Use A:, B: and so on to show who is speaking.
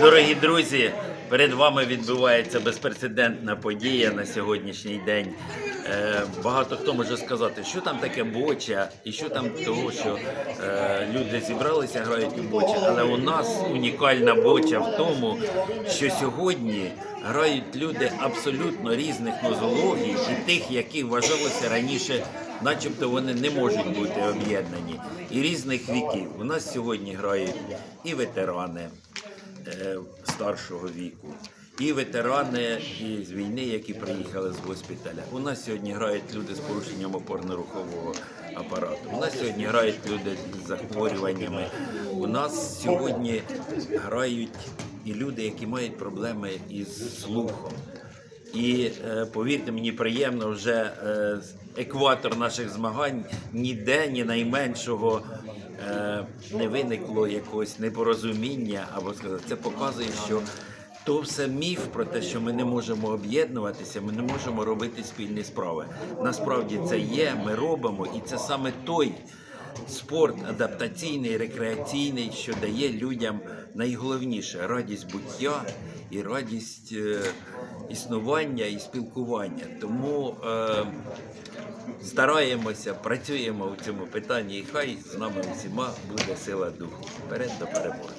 A: Дорогі друзі, перед вами відбувається безпрецедентна подія на сьогоднішній день. Е, Багато хто може сказати, що там таке боча, і що там того, що е, люди зібралися, грають у бочі. Але у нас унікальна боча в тому, що сьогодні грають люди абсолютно різних нозологій і тих, які вважалося раніше, начебто вони не можуть бути об'єднані, і різних віків. У нас сьогодні грають і ветерани е, старшого віку, і ветерани із війни, які приїхали з госпіталя. У нас сьогодні грають люди з порушенням опорно-рухового апарату. У нас сьогодні грають люди з захворюваннями. У нас сьогодні грають і люди, які мають проблеми із слухом. І е, повірте мені, приємно вже е, екватор наших змагань ніде ні найменшого е, не виникло якогось непорозуміння або сказати. Це показує, що то все міф про те, що ми не можемо об'єднуватися, ми не можемо робити спільні справи. Насправді це є, ми робимо, і це саме той спорт адаптаційний, рекреаційний, що дає людям найголовніше радість буття і радість е, існування і спілкування. Тому е, стараємося, працюємо в цьому питанні, і хай з нами всіма буде сила духу. Вперед до перемоги.